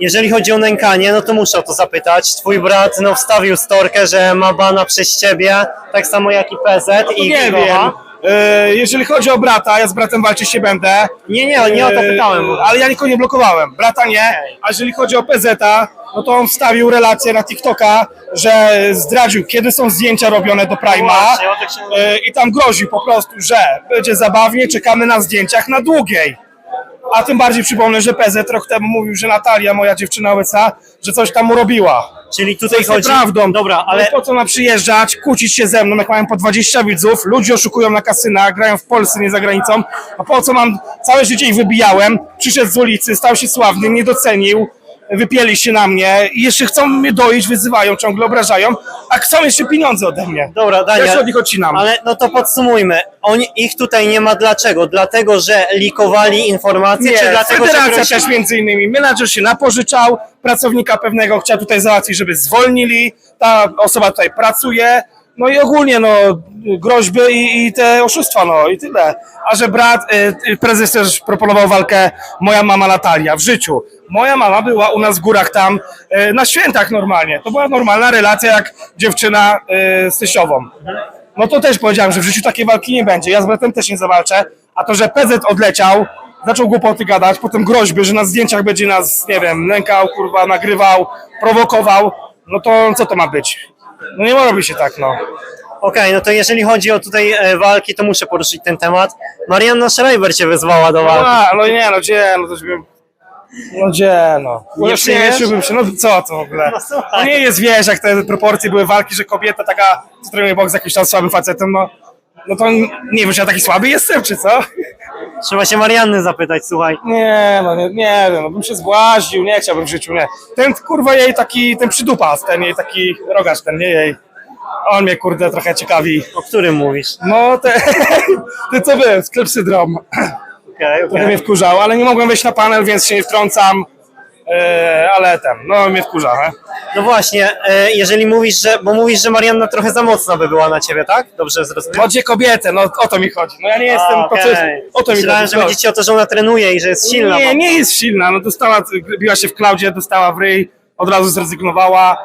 jeżeli chodzi o nękanie, no to muszę o to zapytać. Twój brat no, wstawił storkę, że ma bana przez ciebie, tak samo jak i PZ i Nie wiem. E, jeżeli chodzi o brata, ja z bratem walczyć się będę. Nie, nie, nie o to E, pytałem. Ale ja nikogo nie blokowałem. Brata nie. A jeżeli chodzi o PZ, no to on wstawił relację na TikToka, że zdradził, kiedy są zdjęcia robione do Prima. właśnie, o się- E, I tam groził po prostu, że będzie zabawnie, czekamy na zdjęciach na długiej. A tym bardziej przypomnę, że PZ rok temu mówił, że Natalia, moja dziewczyna obecna, że coś tam mu robiła. Czyli tutaj jest chodzi... prawdą. Dobra, ale ale po co ma przyjeżdżać, kłócić się ze mną, jak mają po 20 widzów, ludzie oszukują na kasynach, grają w Polsce, nie za granicą. A po co mam, całe życie ich wybijałem, przyszedł z ulicy, stał się sławny, nie docenił, wypieli się na mnie i jeszcze chcą mnie doić, wyzywają, ciągle obrażają, a chcą jeszcze pieniądze ode mnie. Dobra, Ja się Daniel, od nich odcinam. ale no to podsumujmy. Oni, ich tutaj nie ma dlaczego? Dlatego, że likowali informacje, Nie, czy dlatego, że federacja grozili? też między innymi. Menadżer się napożyczał, pracownika pewnego chciał tutaj załatwić, żeby zwolnili, ta osoba tutaj pracuje, no i ogólnie no groźby i, i te oszustwa, no i tyle. A że brat, y, y, prezes też proponował walkę moja mama Natalia w życiu. Moja mama była u nas w górach tam y, na świętach normalnie. To była normalna relacja jak dziewczyna y, z Tysiową. No to też powiedziałem, że w życiu takiej walki nie będzie. Ja z bratem też nie zawalczę. A to, że PZ odleciał, zaczął głupoty gadać, potem groźby, że na zdjęciach będzie nas, nie wiem, nękał, kurwa, nagrywał, prowokował, no to co to ma być? No nie robi się tak, no. Okej, no to jeżeli chodzi o tutaj e, walki, to muszę poruszyć ten temat. Marianna Schreiber cię wyzwała do walki. A, no nie, no gdzie, no to bym... No gdzie, no. Nie przyjmiesz? się, no co to w ogóle? No słuchaj. No nie jest, wiesz, jak te proporcje były walki, że kobieta taka, co trenuje boks z jakimś tam słabym facetem, no... No to nie wiem, czy ja taki słaby jestem, czy co? Trzeba się Marianny zapytać, słuchaj. Nie, no nie, nie wiem, no bym się zbłaźnił, nie chciałbym w życiu, nie. Ten kurwa jej taki, ten przydupas, ten jej taki rogacz, ten nie jej. On mnie kurde trochę ciekawi. O którym mówisz? No te, ty co by, sklep syndrom. Okej, Trochę okej. mnie wkurzał, ale nie mogłem wejść na panel, więc się nie wtrącam. Eee, ale ten, no mnie wkurza, he? No właśnie, e, jeżeli mówisz, że, bo mówisz, że Marianna trochę za mocna by była na ciebie, tak? Dobrze zrozumiałem? Chodzi kobietę, no o to mi chodzi. No ja nie jestem, A, to co jest, okej. o to mi Myślałem, chodzi. że chodzi ci o to, że ona trenuje i że jest silna. Nie, nie jest silna. No dostała, biła się w klaudzie, dostała w ryj, od razu zrezygnowała.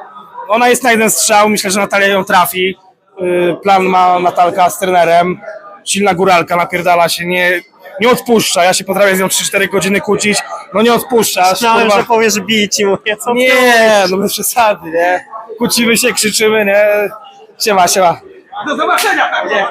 Ona jest na jeden strzał, myślę, że Natalia ją trafi. Yy, Plan ma Natalka z trenerem. Silna góralka, napierdala się, nie, nie odpuszcza. Ja się potrafię z nią 3-4 godziny kłócić, no nie odpuszcza. Myślałem, kurwa- że powiesz bić i mówię, co Nie, no bez przesady, nie. Kłócimy się, krzyczymy, nie. Siema, siema. Do zobaczenia pewnie.